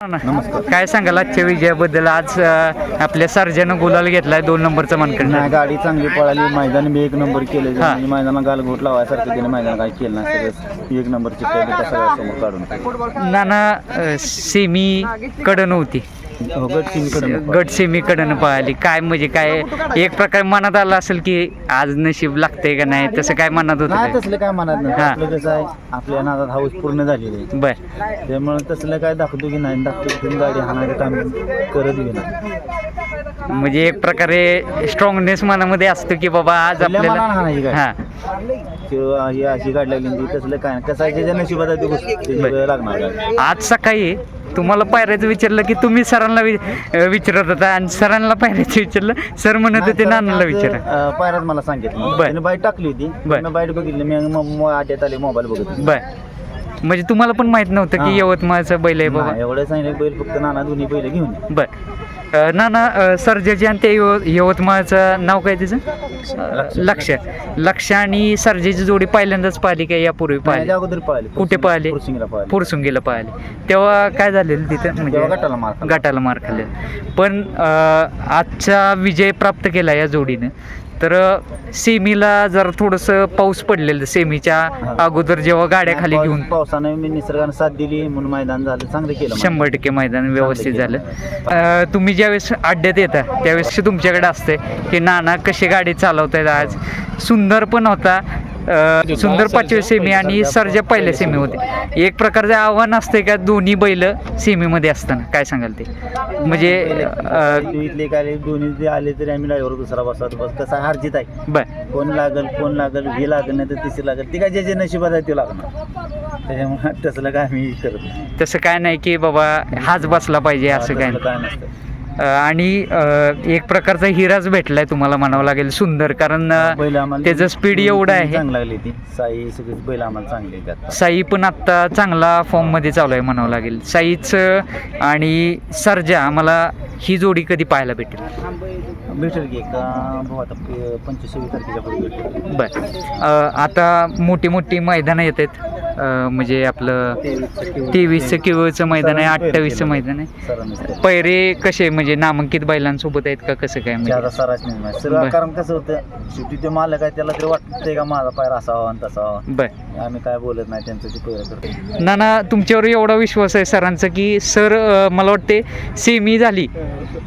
नमस्कार. काय सांगाल आजच्या विजयाबद्दल? आज अं, आपल्या सर्जन गुलाल घेतलाय दोन नंबरचा मानकरी नाही गाडी चांगली पळाली. मैदान बी एक नंबर केले हा. म्हणजे मैदानाला गालगोट लावायसारखं त्याने मैदान काय केलं नाही. सगळं एक नंबर चिठ्ठ्या बिट्ट्या सगळ्या समोर काढून टाकल्या. नाना अं, सेमी कडं नव्हती हो, गट तीनकडे गट सेमी कडनं पळाली काय म्हणजे काय एक प्रकार मनात आलं असेल की आज नशीब लागतंय का नाही तसं काय मनात होतं नाही तसलं काय म्हणत नाही हा. आपलं कसं आहे आपल्या नादात हाऊस पूर्ण झालेली आहे बर त्यामुळे तसलं काय दाखवतो की नाही दाखवतो की गाडी हाणायचं काम करत घेणार म्हणजे एक प्रकारे स्ट्रॉंगनेस मनामध्ये असतो की बाबा आज आपल्या आपल्याला मनानं हाणायची गाडी. हा किंवा ही अशी गाडी लागली ती तसलं काय नाही. कसं आहे ज्याच्या नशिबात आहे ती गोष्ट लागणार गाडी. आज सकाळी तुम्हाला पायऱ्याचं विचारलं की तुम्ही सरांना विचारत होता आणि सरांना पायऱ्याचं विचारलं. सर म्हणत होते नानाला विचारा. पायरात मला सांगितलं. बर. बाईट टाकली होती. बाईट बघितली. मी आट्यात आले मोबाईल बघत होते. बर. म्हणजे तुम्हाला पण माहीत नव्हतं की. यवतमाळचं बैल आहे बाबा. एवढं सांगितलं बैल फक्त नाना दोन्ही बैल घेऊन. बर. अं, नाना अं, सर्जाजी आणि ते यव- यवतमाळचं नाव काय त्याचं? लक्ष. लक्ष आणि सर्जाची जोडी पहिल्यांदाच पाहिली काय यापूर्वी पाहिली? कुठे पळाली? पुरसिंगला पाहिली. तेव्हा काय झालेलं तिथं? म्हणजे गटाला मार खाल्ला. पण आजचा विजय प्राप्त केला या जोडीनं. तर सेमीला जरा थोडंसं पाऊस पडलेलं सेमीच्या अगोदर जेव्हा गाड्या खाली घेऊन पावसानं मी निसर्गानं साथ दिली म्हणून मैदान झालं. चांगलं केलं. शंभर टक्के मैदान व्यवस्थित. झालं. अं, तुम्ही ज्यावेळेस अड्ड्यात येता त्यावेळेस तुमच्याकडे असते की नाना कशी गाडी चालवतायत आज? सुंदर पण होता. अं, सुंदर पाचवे सेमी आणि सरजा पहिल्या सेमी होते. एक प्रकारचं आव्हान असते का दोन्ही बैल सेमीमध्ये असताना? काय सांगाल ते? म्हणजे अं, इथले काय दोन्ही जे आले तरी आम्ही ड्रायव्हर दुसरा बसला बस कसा हारजीत आहे. बर. कोण लागल कोण लागल हे लागल नाही तर तिसरी लागल. ती काय जे जे नशिबात आहे ते लागणार. त्याच्यामुळे तसलं काय आम्ही करत नाही. तसं काय नाही की बाबा हाच बसला पाहिजे असं काय तसलं नाही. काय नसतं. आणि एक प्रकारचा हिराच भेटलाय तुम्हाला म्हणावं लागेल सुंदर. कारण त्याचं स्पीड एवढं आहे. साई सगळी बैल आम्हाला चांगली आहेत आता. साई पण आत्ता चांगला फॉर्ममध्ये चालू आहे म्हणावं लागेल. साईचं आणि सर्जा आम्हाला ही जोडी कधी पाहायला भेटेल? भेटेल की पंचवीस तारखेच्या बर. आता मोठी मोठी मैदानं येत आहेत. म्हणजे आपलं तेवीसचं किवळचं मैदान आहे अठ्ठावीसचं मैदान आहे पैरे कसे म्हणजे नामांकित बैलांसोबत आहेत का कसं काय म्हणजे. कारण कसं होतं शेवटी ते मालक आहे त्याला ते वाटतंय का माझा पायर असावा आणि तसा व्हावा. बर आम्ही काय बोलत नाही त्यांचं ते पैर करतो नाना तुमच्यावर एवढा विश्वास आहे सरांचा की सर अ, मला वाटते सेमी झाली.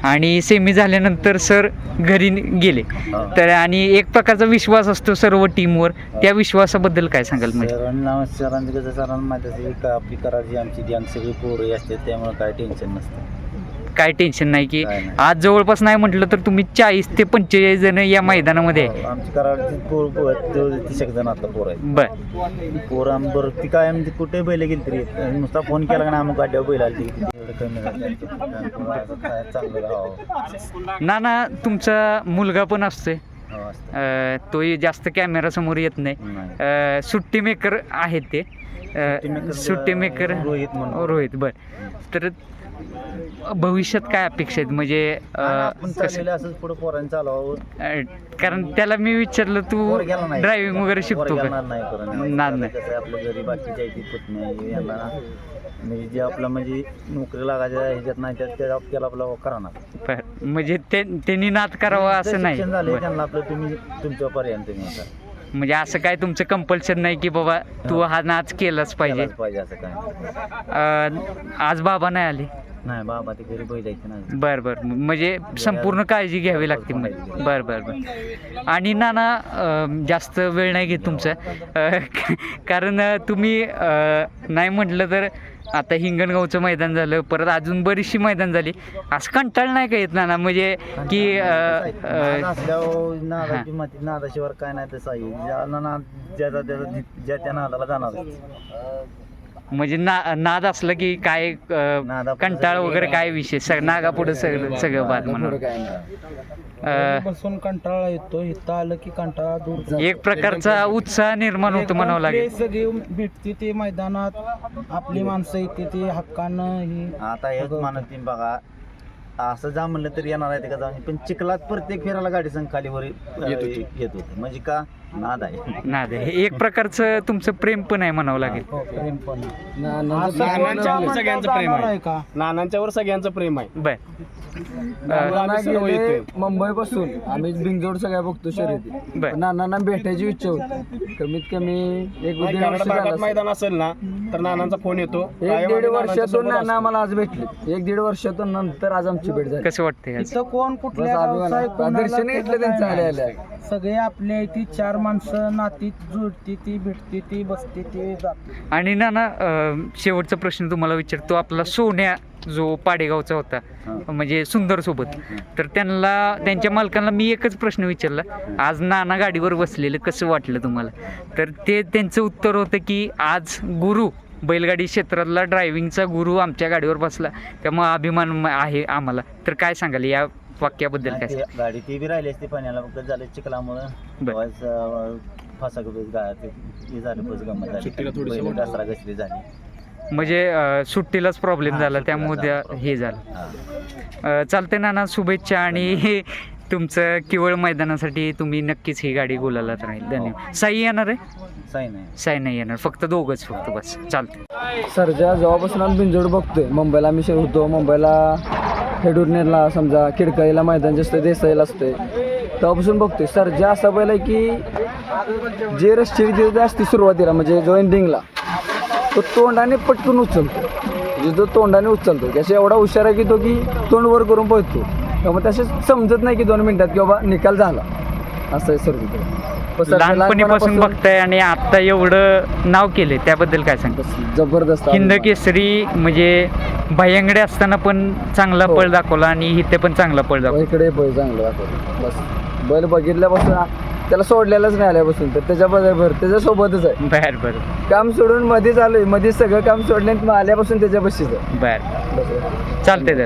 आणि सेमी झाल्यानंतर सर घरी न- गेले. हा. तर आणि एक प्रकारचा विश्वास असतो सर्व टीमवर. त्या विश्वासाबद्दल काय सांगाल म्हणजे? सरांना सरांचं कसं सरांना माहिती असते की आपली कराची आमची गँग सगळी पोरं असते त्यामुळे काय टेन्शन नसतं. काय टेन्शन नाही की काय नाही. आज जवळपास नाही म्हटलं तर तुम्ही चाळीस ते पंचेचाळीस जण या मैदानामध्ये आहे. हो, आमची कराडची पोर पोर तीस एक जण आता पोर आहेत बर ती काय म्हणजे कुठे बैल गेली तरी नुसता फोन केला नाही अमुक गाड्यावर बैल आली एवढं कमी झालं. काय चांगलं राहावं नाना तुमचा मुलगा पण असतोय हो, असतं. अ, तोही जास्त कॅमेरा समोर येत नाही नाही. अ, सुट्टी मेकर आहेत ते अ, सुट्टी मेकर रोहित म्हणून. रोहित बर तर भविष्यात काय अपेक्षा आहेत म्हणजे आपण कसं चाललेलं असंच पुढे पोरांनी चालवावं अ, कारण त्याला मी विचारलं तू नाही. ड्रायव्हिंग वगैरे शिकतो का नाही करून नाद नाही. कसं आहे, आपल्या घरी बाकीच्या आहेत पुतणे यांना म्हणजे जे आपलं म्हणजे नोकरी लागायच्या ह्याच्यात नाही त्यात त्या त्याला आपलं करणार बर. म्हणजे ते- त्यांनी नाद करावा असं नाही शिक्षण झाले बर. त्यांना आपलं तुम्ही तुमच्या पर्याय तुम्ही आता म्हणजे असं काय तुमचं कंपल्शन नाही की बाबा तू हा नाच केलाच पाहिजे केलाच पाहिजे. असं काय नाही. अ, आज बाबा नाही आले. नाही बाबा ते घरी बर बर. म्हणजे संपूर्ण काळजी घ्यावी लागते म्हणजे. बर बर बर. आणि नाना अं, जास्त वेळ नाही घेत तुमचा. अं, कारण तुम्ही अं, नाही म्हटलं तर आता हिंगणगावचं मैदान झालं परत अजून बरीचशी मैदान झाली. असं कंटाळ नाही का येत नाना? म्हणजे की अं, अं, नाद असल्यावर नादाची माती नादाशिवाय काय नाही तसं आहे. ज्याचा त्याचा ज्या त्या नादाला जाणार म्हणजे ना नाद असलं की काय अं, कंटाळ वगैरे काय विषय? सग नागापुढं सगळं सगळं बाद म्हणून. अं, बसून कंटाळा येतो. इथं आलं की कंटाळा दूर जातो. एक प्रकारचा उत्साह निर्माण होतो म्हणावं लागेल. सगळे भेटते ते मैदानात. आपली माणसं येते ते हक्कानं ही आता हेच मानत नाही बघा. असं जा म्हणलं तरी येणार आहे ते का जाऊन? पण चिखलात प्रत्येक फेराला गाडी संघ खाली वर येत होती. म्हणजे का? नाद आहे नाद आहे एक प्रकारचं तुमचं प्रेम पण आहे म्हणावं लागेल. प्रेम पण नानांच्यावर सगळ्यांचं प्रेम आहे. का नानांच्यावर सगळ्यांचं प्रेम आहे. बर. येतोय. मुंबईपासून. आम्ही बिंगजोड सगळ्या बघतो शर्यती. बर. पण नानांना भेटायची इच्छा होती. कमीत कमी एक नाही, दीड कराड वर्ष भागात झालं असेल. मैदान असेल ना तर नानांचा फोन येतो. एक दीड वर्षातून नाना. आम्हाला आज भेटले. एक दीड वर्षातून नंतर आज आमची भेट झाली. कसं वाटतंय आज? इथं कोण बस कुठल्या गावचा आहे. कोणाला घेतलं त्यांचं आल्या. आल्या सगळे आपले ती चार माणसं नातीत जुळती ती भेटती ती बसती ती जाते. आणि नाना अं, शेवटचा प्रश्न तुम्हाला विचारतो. आपला सोन्या जो पाडेगावचा होता म्हणजे सुंदर सोबत तर त्यांना त्यांच्या मालकांना मी एकच प्रश्न विचारला. आज नाना गाडीवर बसलेलं कसं वाटलं तुम्हाला? तर ते त्यांचं उत्तर होतं की आज गुरु बैलगाडी क्षेत्रातला ड्रायव्हिंगचा गुरु आमच्या गाडीवर बसला. त्यामुळे अभिमान म- आहे आम्हाला. तर काय सांगाल? या वाक्याबद्दल काय गाडी ती बी राहिली असती पाण्याला फक्त झालं चिखलामुळं. बर. तेव्हाच, अं, फासा हे झालं बस गंमत सुट्टीला झाली थोडीशी बैल दसरा घसरी झाली. म्हणजे अं, सुट्टीलाच प्रॉब्लेम हा, झाला सुट्टीला त्यामुळे झाला त्या- हे झालं. हा. अ, चालतंय नाना शुभेच्छा आणि तुमचं केवळ मैदानासाठी तुम्ही नक्कीच ही गाडी गोलालाच राहील. धन्यवाद. साई येणार आहे? साई नाही. साई नाही येणार. फक्त दोघंच फक्त बस. चालतंय. सरजा जेव्हापासून आम्ही बिंजोड बघतोय मुंबईला आम्ही शे- होतो मुंबईला हेडुर्नेरला समजा खिडकाईला मैदान जास्त देसाईला असते तेव्हापासून बघतोय. ज्या असा बैल आहे की जे रस्ते जे असते सुरुवातीला म्हणजे जो एंडिंगला तो तोंडाने पटकन उचलतो म्हणजे जो तोंडाने उचलतो त्याचा एवढा हुशार आहे की तो की तोंड वर करून पोहोचतो त्यामुळे तसे समजत नाही की दोन मिनिटात की बाबा निकाल झाला. असं आहे सरजीकडे लहानपणीपासून बघताय आणि आता एवढं नाव केले त्याबद्दल काय सांगता? जबरदस्त हिंद केसरी म्हणजे भयंगडे असताना पण चांगला हो. पळ दाखवला आणि इथे पण चांगला पळ दाखवला. इकडे बैल चांगलं दाखवलं. बस. बैल बघितल्यापासून त्याला सोडलेलंच नाही आल्यापासून तर त्याच्याबरोबर त्याच्यासोबतच आहे. बर बर. काम सोडून मध्ये चालू आहे मध्ये सगळं काम सोडलं आल्यापासून त्याच्या बशीच आहे. चालतंय तर